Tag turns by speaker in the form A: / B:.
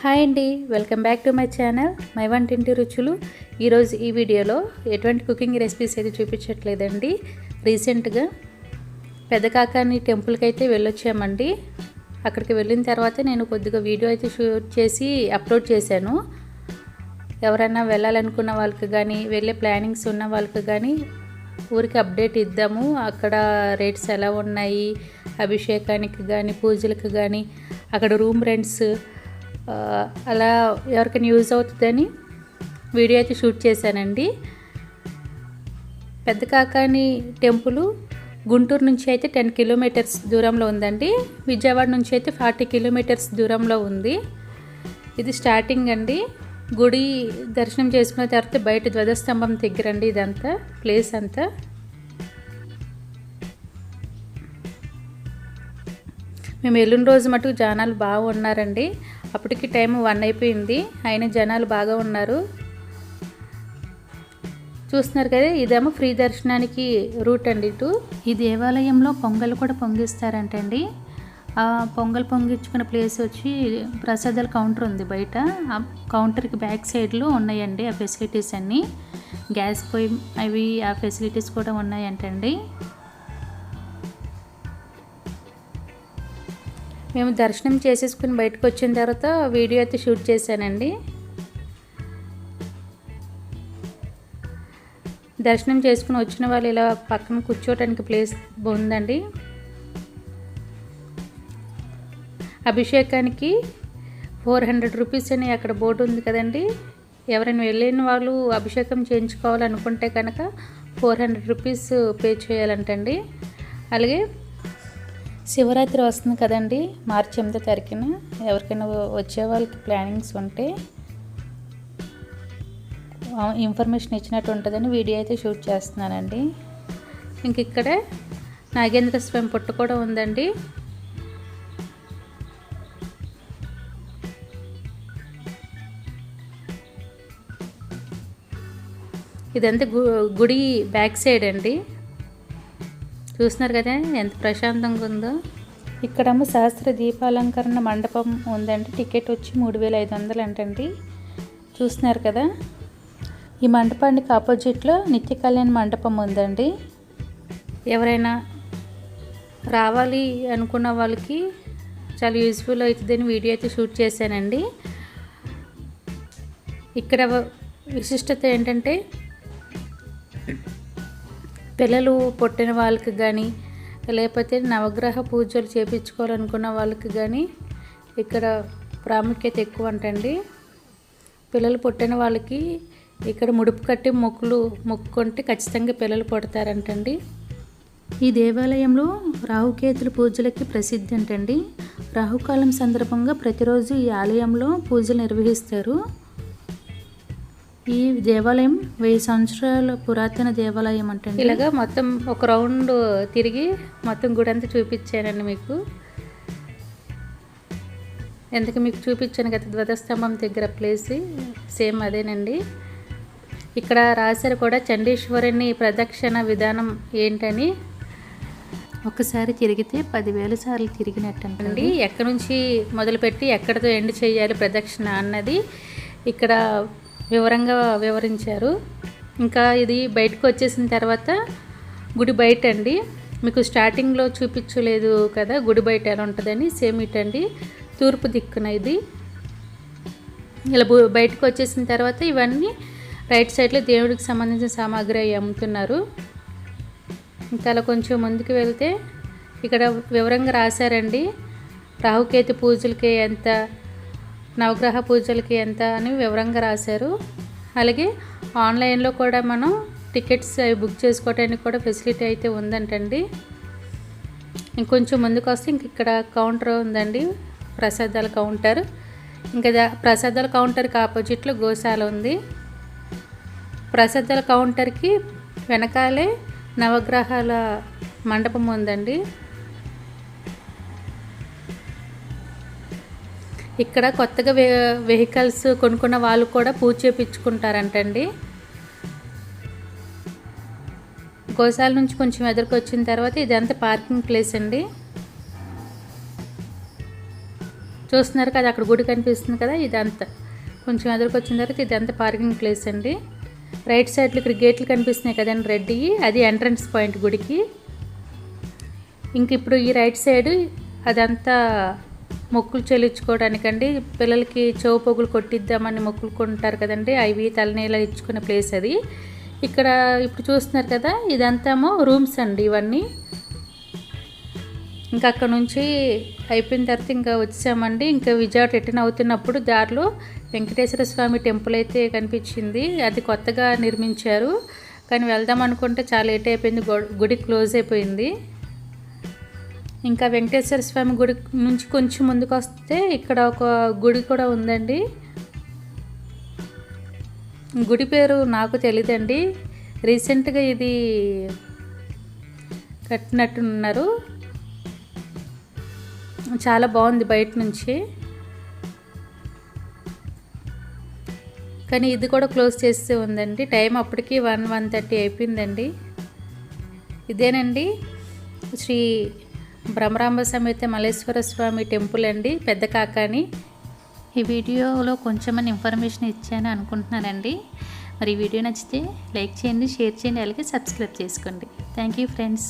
A: Hi అండి welcome back to my channel my వంటింటి రుచులు. ఈరోజు ఈ వీడియోలో ఎటువంటి కుకింగ్ రెసిపీస్ అయితే చూపించట్లేదండి. రీసెంట్గా పెద్దకాకాని టెంపుల్కి అయితే వెళ్ళొచ్చామండి. అక్కడికి వెళ్ళిన తర్వాత నేను కొద్దిగా వీడియో అయితే షూట్ చేసి అప్లోడ్ చేశాను. ఎవరైనా వెళ్ళాలనుకున్న వాళ్ళకి కానీ వెళ్ళే ప్లానింగ్స్ ఉన్న వాళ్ళకి కానీ ఊరికి అప్డేట్ ఇద్దాము. అక్కడ రేట్స్ ఎలా ఉన్నాయి అభిషేకానికి కానీ పూజలకు కానీ అక్కడ రూమ్ రెంట్స్ అలా ఎవరికైనా యూజ్ అవుతుందని వీడియో అయితే షూట్ చేశానండి. పెద్ద కాకాని టెంపుల్ గుంటూరు నుంచి అయితే టెన్ కిలోమీటర్స్ దూరంలో ఉందండి. విజయవాడ నుంచి అయితే ఫార్టీ కిలోమీటర్స్ దూరంలో ఉంది. ఇది స్టార్టింగ్ అండి. గుడి దర్శనం చేసుకున్న తర్వాత బయట ధ్వజస్తంభం దగ్గరండి ఇదంతా ప్లేస్ అంతా. మేము వెళ్ళిన రోజు మటుకు జనాలు బాగా ఉన్నారండి. అప్పటికి టైం వన్ అయిపోయింది. ఆయన జనాలు బాగా ఉన్నారు. చూస్తున్నారు కదా ఇదేమో ఫ్రీ దర్శనానికి రూట్ అండి ఇటు. ఈ దేవాలయంలో పొంగల్ కూడా పొంగిస్తారంటండి. ఆ పొంగల్ పొంగించుకున్న ప్లేస్ వచ్చి ప్రసాదాల కౌంటర్ ఉంది బయట. ఆ కౌంటర్కి బ్యాక్ సైడ్లో ఉన్నాయండి ఆ ఫెసిలిటీస్ అన్నీ. గ్యాస్ పొయ్యి అవి ఆ ఫెసిలిటీస్ కూడా ఉన్నాయంటండి. మేము దర్శనం చేసేసుకుని బయటకు వచ్చిన తర్వాత వీడియో అయితే షూట్ చేశానండి. దర్శనం చేసుకుని వచ్చిన వాళ్ళు ఇలా పక్కన కూర్చోవటానికి ప్లేస్ ఉందండి. అభిషేకానికి ఫోర్ హండ్రెడ్ రూపీస్ అని అక్కడ బోర్డు ఉంది కదండి. ఎవరైనా వెళ్ళిన వాళ్ళు అభిషేకం చేయించుకోవాలనుకుంటే కనుక ఫోర్ హండ్రెడ్ రూపీస్ పే చేయాలంటండి. అలాగే శివరాత్రి వస్తుంది కదండి మార్చి ఎనిమిదో తారీఖున. ఎవరికైనా వచ్చే వాళ్ళకి ప్లానింగ్స్ ఉంటే ఇన్ఫర్మేషన్ ఇచ్చినట్టు ఉంటుందని వీడియో అయితే షూట్ చేస్తున్నానండి. ఇంక ఇక్కడ నాగేంద్ర స్వామి పుట్టు కూడా ఉందండి. ఇదంతా గు గుడి బ్యాక్ సైడ్ అండి. చూస్తున్నారు కదా ఎంత ప్రశాంతంగా ఉందో. ఇక్కడేమో సహస్ర దీపాలంకరణ మండపం ఉందండి. టికెట్ వచ్చి మూడు వేల ఐదు వందలు అంటండి. చూస్తున్నారు కదా. ఈ మండపానికి ఆపోజిట్లో నిత్య కళ్యాణ మండపం ఉందండి. ఎవరైనా రావాలి అనుకున్న వాళ్ళకి చాలా యూజ్ఫుల్ అవుతుందని వీడియో అయితే షూట్ చేశానండి. ఇక్కడ విశిష్టత ఏంటంటే పిల్లలు పుట్టిన వాళ్ళకి కానీ లేకపోతే నవగ్రహ పూజలు చేపించుకోవాలనుకున్న వాళ్ళకి కానీ ఇక్కడ ప్రాముఖ్యత ఎక్కువ అంటండి. పిల్లలు పుట్టిన వాళ్ళకి ఇక్కడ ముడుపు కట్టి మొక్కులు మొక్కుకుంటే ఖచ్చితంగా పిల్లలు పుడతారంటండి. ఈ దేవాలయంలో రాహుకేతుల పూజలకి ప్రసిద్ధి అంటండి. రాహుకాలం సందర్భంగా ప్రతిరోజు ఈ ఆలయంలో పూజలు నిర్వహిస్తారు. ఈ దేవాలయం వెయ్యి సంవత్సరాల పురాతన దేవాలయం అంటండి ఇలాగా మొత్తం ఒక రౌండ్ తిరిగి మొత్తం గుడి అంతా చూపించానండి మీకు. ఎందుకు మీకు చూపించాను కదా ధ్వజస్తంభం దగ్గర ప్లేస్ సేమ్ అదేనండి. ఇక్కడ రాశారు కూడా చండీశ్వరుని ప్రదక్షిణ విధానం ఏంటని. ఒకసారి తిరిగితే పదివేల సార్లు తిరిగినట్టండి ఎక్కడి నుంచి మొదలుపెట్టి ఎక్కడితో ఎండ్ చేయాలి ప్రదక్షిణ అన్నది ఇక్కడ వివరంగా వివరించారు. ఇంకా ఇది బయటకు వచ్చేసిన తర్వాత గుడి బయట అండి మీకు స్టార్టింగ్లో చూపించలేదు కదా గుడి బయట ఎలా ఉంటుందని సేమ్ ఇటండి. తూర్పు దిక్కున ఇది. ఇలా బయటకు వచ్చేసిన తర్వాత ఇవన్నీ రైట్ సైడ్లో దేవుడికి సంబంధించిన సామాగ్రి అవి అమ్ముతున్నారు. ఇంకా అలా కొంచెం ముందుకు వెళ్తే ఇక్కడ వివరంగా రాశారండి. రాహుకేతు పూజలకి ఎంత నవగ్రహ పూజలకి ఎంత అని వివరంగా రాశారు. అలాగే ఆన్లైన్లో కూడా మనం టికెట్స్ అవి బుక్ చేసుకోవడానికి కూడా ఫెసిలిటీ అయితే ఉందంటండి. ఇంకొంచెం ముందుకు వస్తే ఇంక ఇక్కడ కౌంటర్ ఉందండి. ప్రసాదాల కౌంటర్. ఇంకా ప్రసాదాల కౌంటర్కి ఆపోజిట్లో గోశాల ఉంది. ప్రసాదాల కౌంటర్కి వెనకాలే నవగ్రహాల మండపం ఉందండి. ఇక్కడ కొత్తగా వె వెహికల్స్ కొనుక్కున్న వాళ్ళు కూడా పూజ చేపించుకుంటారంటండి. గోశాల నుంచి కొంచెం ఎదురుకు వచ్చిన తర్వాత ఇదంతా పార్కింగ్ ప్లేస్ అండి. చూస్తున్నారు కదా అక్కడ గుడి కనిపిస్తుంది కదా ఇదంతా. కొంచెం ఎదురుకు వచ్చిన తర్వాత ఇదంతా పార్కింగ్ ప్లేస్ అండి. రైట్ సైడ్లో ఇక్కడ గేట్లు కనిపిస్తున్నాయి కదండి రెడ్డి. అది ఎంట్రన్స్ పాయింట్ గుడికి. ఇంక ఇప్పుడు ఈ రైట్ సైడ్ అదంతా మొక్కులు చెల్లించుకోవడానికండి. పిల్లలకి చెవు పొగులు కొట్టిద్దామని మొక్కులు కొంటారు కదండి. అవి తలనీళ్ళ ఇచ్చుకునే ప్లేస్ అది. ఇక్కడ ఇప్పుడు చూస్తున్నారు కదా ఇదంతామో రూమ్స్ అండి ఇవన్నీ. ఇంకా అక్కడ నుంచి అయిపోయిన తర్వాత ఇంకా వచ్చామండి. ఇంకా విజయవాడ రిటర్న్ అవుతున్నప్పుడు దారిలో వెంకటేశ్వర స్వామి టెంపుల్ అయితే కనిపించింది. అది కొత్తగా నిర్మించారు. కానీ వెళ్దాం అనుకుంటే చాలా లేట్ అయిపోయింది. గుడి క్లోజ్ అయిపోయింది. ఇంకా వెంకటేశ్వర స్వామి గుడి నుంచి కొంచెం ముందుకు వస్తే ఇక్కడ ఒక గుడి కూడా ఉందండి. గుడి పేరు నాకు తెలియదండి రీసెంట్గా ఇది కట్టినట్టున్నారు. చాలా బాగుంది బయట నుంచి. కానీ ఇది కూడా క్లోజ్ చేస్తే ఉందండి. టైం అప్పటికి వన్ వన్ థర్టీ అయిపోయిందండి. ఇదేనండి శ్రీ భ్రమరాంబ సమేత మల్లేశ్వర స్వామి టెంపుల్ అండి పెద్ద కాకాని. ఈ వీడియోలో కొంచెమని ఇన్ఫర్మేషన్ ఇచ్చాను అనుకుంటున్నానండి. మరి ఈ వీడియో నచ్చితే లైక్ చేయండి షేర్ చేయండి అలాగే సబ్స్క్రైబ్ చేసుకోండి. Thank you friends